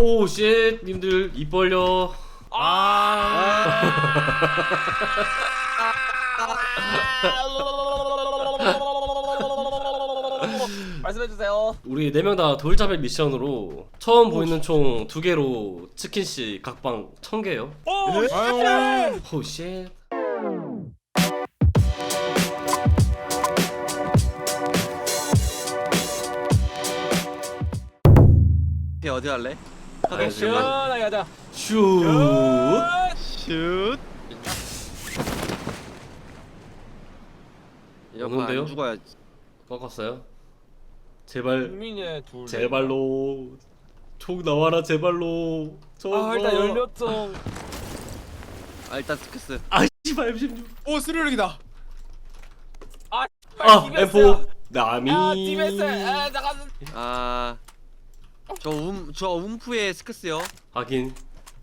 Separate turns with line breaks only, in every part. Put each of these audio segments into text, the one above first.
호쉣 님들 입 벌려.
말씀해 주세요.
우리 네 명 다 돌잡이 미션으로 처음 보이는 총 두 개로 치킨씨 각방 천 개요. 호쉣
걔 어디 갈래?
가겠습니다.
시원하게 가자.
슛
슛.
오는데요?
안 죽어야
꺾었어요 제발
국민의 둘.
제발로 총 나와라 제발로
아 일단 열렸죠.
아 일단 스크스
아 씨발 M16
오 스르륵이다.
아,
아. M4 남이
아 디베스. 아 잠깐.
아 저 움, 저 움프의 스크스요
하긴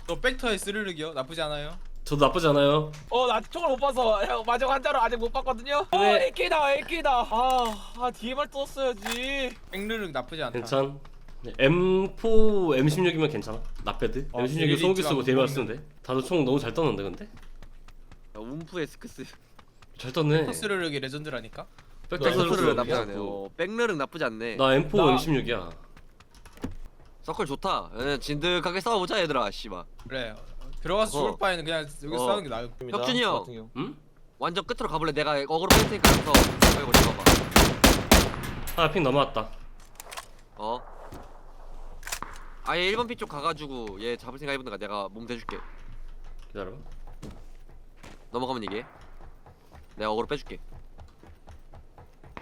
또 백터의 스르륵이요. 나쁘지 않아요.
저도 나쁘지 않아요
어 나 총을 못 봐서 형 마지막 한자로 아직 못 봤거든요. 어
네.
AK다 AK다. 아, 아 DMR 떴어야지.
백르륵 나쁘지 않다.
괜찮 네, M4 M16이면 괜찮아 나패드
어,
M16이
일일이
소음기 쓰고 대면 쓰면 돼 다들 총 너무 잘 떴는데 근데
자, 움프의 스크스
잘 떴네
스르륵이 레전드라니까.
백르륵
쓰고
나쁘지 않네 어, 백르륵 나쁘지 않네
나 M4
나-
M16이야
서클 좋다 예, 진득하게 싸워보자 얘들아 씨발
그래. 들어가서
어.
죽을 바에는 그냥 여기
어.
싸우는 게 나을.
혁준이 형.
같은 경우.
응?
완전 끝으로 가볼래 내가 어그로 뺄 테니까 가서 먼저 가봐
하나 핑 넘어왔다
어 아예 1번 피쪽 가가지고 얘 잡을 생각 해본다가 내가 몸 대줄게
기다려 봐
넘어가면 이게 내가 어그로 빼줄게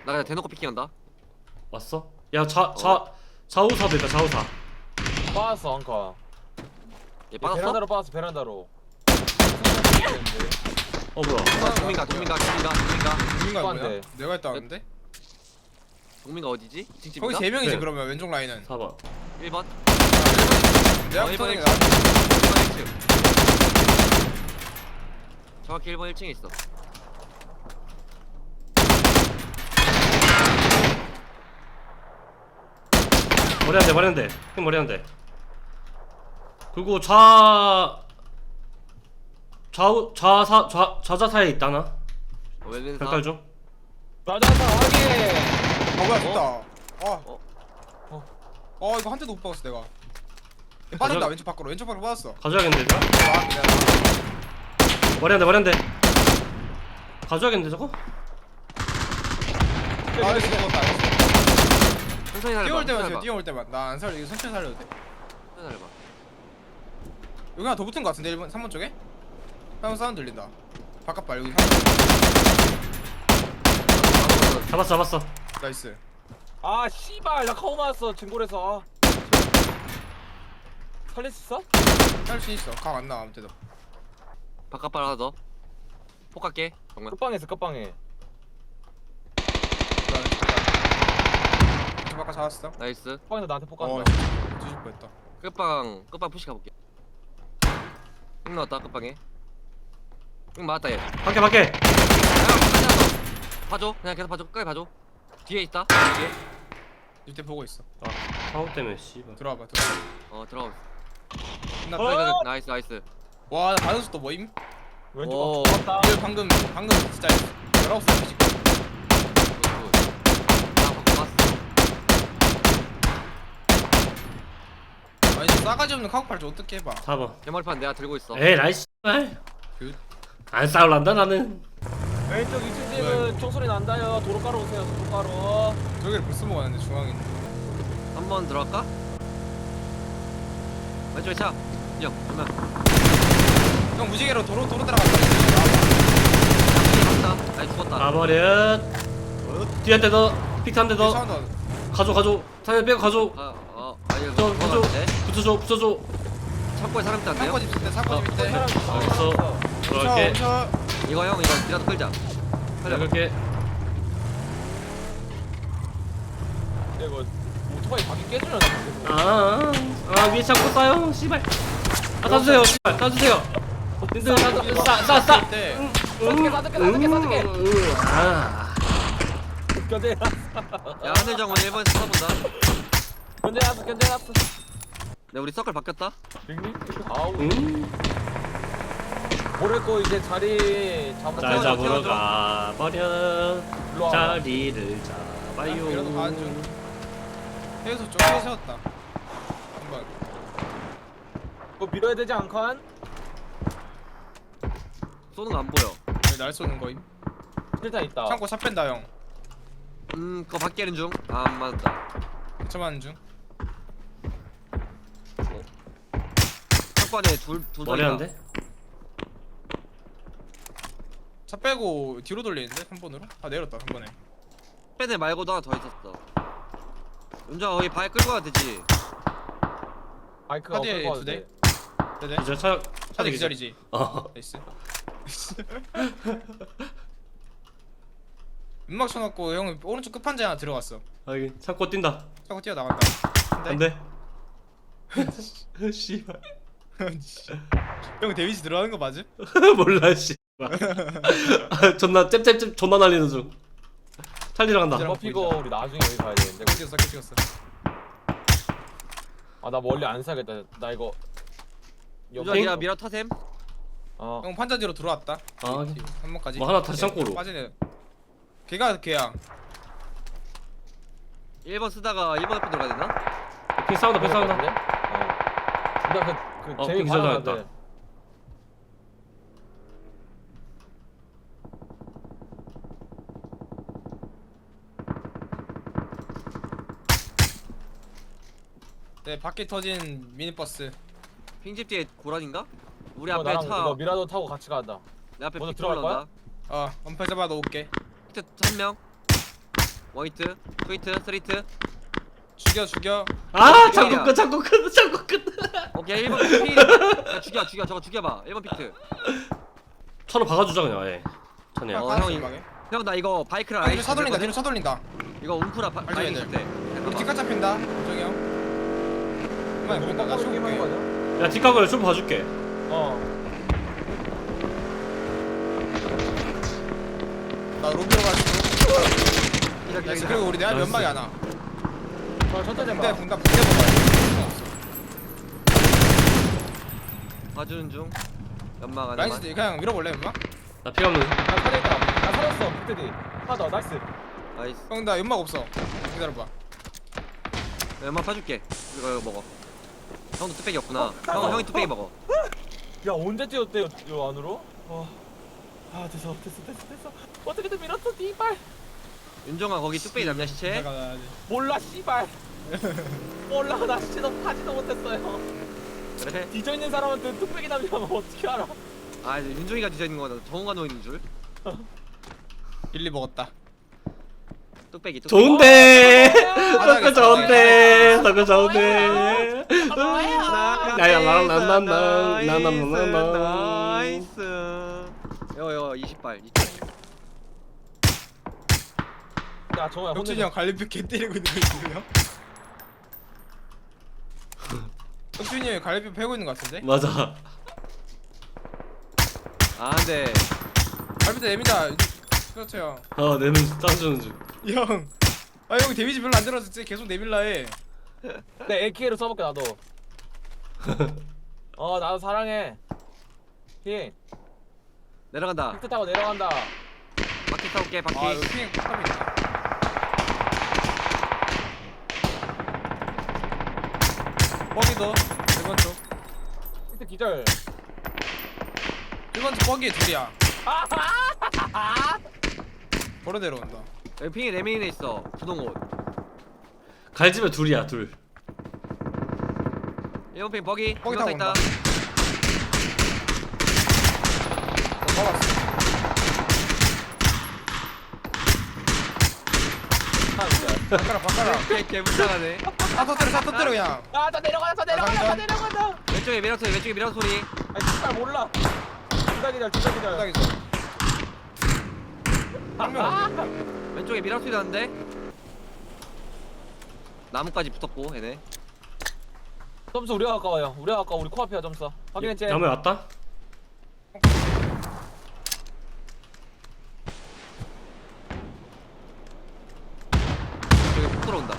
나 그냥 대놓고 피킹한다
왔어? 야 좌 좌 좌우사도 있다 좌우사
빠졌어 한카.
얘 빠졌어?
베란다로 빠졌어 베란다로.
어 뭐야
아, 동민가 동민가 동민가 동민가
누군가 뭐야?
오빠인데.
내가 했다 왔는데.
동민가 어디지? 징집인가?
거기 세 명이지
네.
그러면 왼쪽 라인은.
4번
1번
내가
어, 이번에
나.
1번 1층 정확히 1번 1층에 있어
머리 한 대 머리 한대 핑 머리 한 대 그리고 좌 좌우 좌사 좌 좌자사에 있다나
어, 왼왼사
백깔 중
맞았다 확인.
아 뭐야 좋다. 아.
어?
어. 어 이거 한 대도 못 박았어 내가. 얘 빠진다
가져-
왼쪽 밖으로 왼쪽 밖으로 빠졌어.
가져야겠는데 일단
아.
머리 한대 머리 한대 가져야겠는데 저거?
아 알겠어 먹었다.
천천히 살려봐
뛰어올 때만
천천히
뛰어올 때만. 나 안 살려. 이거 천천히 살려도 돼.
천천히 살려봐
여기 하나 더 붙은 거 같은데 1번 3번 쪽에? 3번 사운드 들린다. 바깥 발 여기 3번.
잡았어 잡았어
나이스.
아 씨발 나 카우 맞았어 증골에서. 아. 살릴 수 있어?
할수 있어. 각 안 나와 아무 때도.
바깥발 하나 더 폭갈게 정말
끝방에서 끝방에.
저 바깥 잡았어.
나이스
끝방에서 나한테
어,
폭간다.
뒤질 뻔했다.
끝방 끝방 푸시 가볼게 응 나왔다 끝방에 응 맞았다 얘 야,
밖에 밖에
하나 더. 봐줘 그냥 계속 봐줘 끝까지 봐줘 뒤에 있다 뒤에
이때 보고 있어.
아 사고 때문에 씨발
들어와봐. 들어와.
어 들어가
끝났다.
어!
나이스 나이스 나이스
와, 나 받은 수도 뭐임?
왼쪽
오.
이거 방금 방금 진짜 19살 피지.
나 바꿔 봤어
아니 저 싸가지 없는 카고팔 좀 어떻게 해봐.
4번
개머리판 내가 들고 있어
에이 씨발
그-
안 싸울란다 나는
왼쪽 2층 집은 총소리 난다요. 도로 가로 오세요. 도로 가로.
저기를 불스 먹었는데 중앙에.
한번 들어갈까? 왼쪽에 차 형, 그러면
형 무지개로 도로 도로.
간다. 아니 죽었다.
가버렸 뒤에 한대 더 픽트 한대 더. 가져 가져 타이어 빼고 가져
아, 어, 아니
저
죽었는데?
붙여줘 붙여줘.
창고에 사람 있다는데요?
사고 집 때, 사고 집 때.
알겠어 들어갈게.
이거 형, 이거 니라도 끌자. 살려.
들어갈게.
이거 오토바이 바퀴 깨주려 나
아아 아, 위에 창고 싸요. 씨발. 아 싸주세요 씨발. 싸주세요. 님들 싸싸싸
때.
싸줄게 싸줄게. 싸줄게 싸줄게
아.
견제해놨어
야, 하늘정원 1번에서 쳐다본다.
견제해놨어 견제해놨어
네 우리 서클 바뀌었다?
아우
음?
모레고 이제 자리 잡아
잘
태워줘,
잡으러
태워줘.
가버려
일로 와
자리를 잡아요
이러도 가는 중. 해에서 쪽에 세웠다. 한번.
그거 밀어야 되지 않건?
쏘는 거 안 보여
여기 날 쏘는 거임.
실탄 있다
창고 샷 뺀다 형.
음 그거 밖에는 중아안 맞았다
처맞는 중.
안에 둘둘
머리 한데?
차 빼고 뒤로 돌리는데 3번으로? 아 내렸다 3번에.
빼내 말고도 하나 더 있었어 윤정아 거기 바에 끌고 가도 되지
마이크가
카드에 두 대?
돼
네네.
기절 차
차도 기절이지.
어
나이스. 음악 쳐놓고 형 오른쪽 끝판자 하나 들어갔어.
여기 창고 뛴다
차고 뛰어 나간다.
안돼 씨발
형 데미지 들어가는 거 맞음?
몰라 씨발 아, 존나 잽잽잽 존나 날리는 중 살리러 간다
기절.
이거 피고 우리 나중에 여기 가야 되는데
깨 찍었어 깨 찍었어.
아 나 멀리 안 사겠다 나 이거
윤정아 니가 미라 타셈
어
형 판자 뒤로 들어왔다.
아, 오케이.
3번까지.
뭐 하나 다시 창고로.
빠지네. 걔가 걔야.
1번 쓰다가 1번 앞에 들어가야 되나?
핑 싸운다 핑 싸운다
어 근데 그, 그
어,
재미
기절
가능한데
당했다.
네 밖에 터진 미니버스.
핑집 뒤에 고란인가? 우리
이거
앞에
나랑
차
이거 미라도 타고 같이 간다
내 앞에
먼저
픽
들어갈
올라온다
어 엄폐 잡아 놓을게.
히트 한 명 화이트 트위트 스트리트
죽여 죽여.
아 창고 끝 창고 끝 창고 끝
오케이 1번 픽 야, 죽여 죽여 저거 죽여봐 1번 피트
차로 박아주자 그냥 아예 천이야
어,
아,
형이-
방에.
형나 이거 바이크랑
아, 뒤로
아이스
차 돌린다
들거든?
뒤로 차 돌린다.
이거 움프라 바, 바이크. 있을 때
우리 뒷가 잡힌다. 저기 형. 그만
우리
뭔가
깎아주기 하는
가져올게.
거죠?
야 뒷각을 좀 봐줄게
어나 로비로 가지고. 그리고 우리 내가. 연막이 안 와.
저 천천히
근데
해봐
군다 군대 먹어야
봐주는 중. 연막 안에
라인스 그냥 밀어볼래 연막?
나피 없는
나 살려 있다. 나 살았어 그때디. 하나 더 나이스.
나이스.
형나 연막 없어. 기다려봐.
연막 파줄게. 이거 이거 먹어. 형도 뚝배기 없구나.
어,
형, 형이 뚝배기 먹어.
야 언제 뛰었대 요, 요 안으로? 어. 아 됐어 됐어 됐어 됐어. 어떻게든 밀었어 씨발
윤정아 거기 뚝배기 남냐 시체?
가야지.
몰라 씨발. 몰라 나 시체도 파지도 못했어요.
그래?
뒤져 있는 사람한테 뚝배기 남자면 어떻게 알아?
아 이제 윤종이가 뒤져 있는 거나. 정우가 누워 있는 줄?
빌리 먹었다.
뚝배기 뚝배기.
좋은데.
바닥에
덕구 좋은데. 덕구 좋은데. 야야 나랑 난난난 난난난난
나이스. 이거 이거 20발 20발
야 정호야
혁준이
혼내줘
형 갈비뼈 개 때리고 있는 거 있으면? 혁준이 형이 갈비뼈 패고 있는 거 같은데?
맞아
아 근데
갈비뼈 내민다. 그렇죠 형.
아 내는 짠주는 중
형. 아 형이 데미지 별로 안 들어서 진짜 계속 내밀라 해.
내 AK를 써볼게 나도 어 나도 사랑해 히
내려간다
픽트 타고 내려간다
바퀴 타올게 바퀴
아 여기 핑 탑이 있다. 버기도 1번 쪽.
픽트 기절
1번 쪽 버기에 둘이야. 걸어 내려온다.
여기 핑이 4명이나 있어 부동옷
갈집에 둘이야 둘
1번 핑 버기
버기 타고
있다
온다. 어, 잡았어.
하나 기절
바꿔라 바꿔라.
개 개 불쌍하네
사 터뜨려 사 터뜨려 그냥.
아나 내려간다 나 내려간다 나
가자.
내려간다
왼쪽에 미라 소리 왼쪽에 미라 소리
아 진짜 몰라 둘다 기절 둘다 기절
바닥에서. 한명 어디?
왼쪽에 미라 소리 나는데 나무까지 붙었고 얘네
점수 우리가 가까워요 우리가 가까워 우리 코앞이야 점수 확인했지?
야매 왔다?
폭 들어온다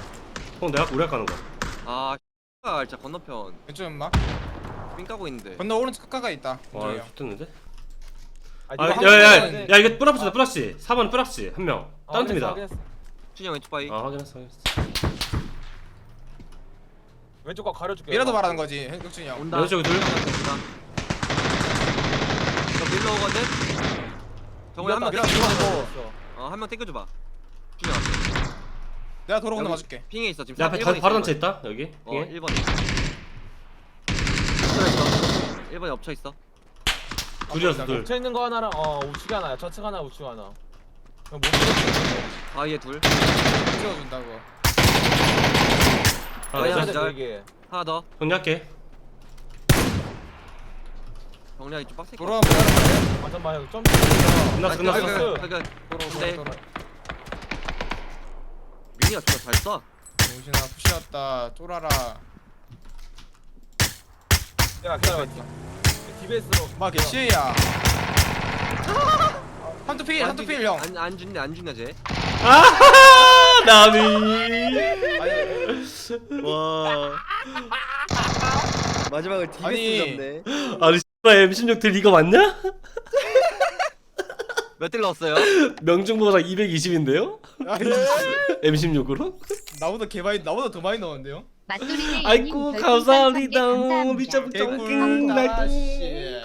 형 내가 우리가 가는 거야
아 진짜 건너편
왼쪽 연막
삥 까고 있는데
건너 오른쪽 가까이 있다
와
왼쪽이요.
좋겠는데?
아,
아,
니가
야, 야,
한번
야, 야, 이거 뿌라치다, 뿌라치. 4번 뿌라치 한 명.
아,
다른 팀이다.
준영 왼쪽 바위
아, 확인했어, 확인했어.
왼쪽 거 가려줄게.
미라도 말하는 거지 혁준이 형
온다
왼쪽에 둘.
온다 저 밀러 오거든 정우야 한명
밀었다,
땡겨줘
밀었다.
어한 명 땡겨줘봐
내가
여기
봐줄게
핑에 있어 지금
내 앞에
1번에
다,
있어,
바로
1번에.
단체 있다, 여기.
어
핑에.
1번에 엎쳐 있어 1번에 엎쳐 있어
둘이었어, 둘.
쳐 있는 거 하나랑 어 우측 하나야. 좌측 하나, 우측 하나. 그냥 못
바위에 둘
찍어준다고
하나,
야,
둘.
이게.
하나 더
정리할게.
정리하기 좀 빡세
도로 한번 따라갈래?
아 잠깐만 형 좀.
끝났어,
끝났어.
그러니까 네.
도로 도로
민이가 진짜 잘써
정신아 푸시였다 쫄아라
야 기다려. 디베이스로.
막 개시야 한투필 한투필 형
안, 안 준대 안 준대 쟤
아, 나미.
와 마지막을
아니.
잡네
아니, 씨발 M16 들 이거 맞냐?
몇 딜 넣었어요?
명중보다 220인데요?
아니
M16으로?
나보다 개 많이 나보다 더 많이 넣었는데요
맞돌이네
아이고, 감사합니다. 미쳐
개꿀 다시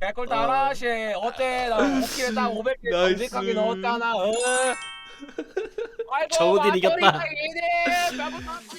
개꿀 다라시 어때? 나 5킬에 딱 500개
나이스.
정직하게 넣었잖아. 어. 아이고,
정우들 이겼다.
맞돌이 딱 이네.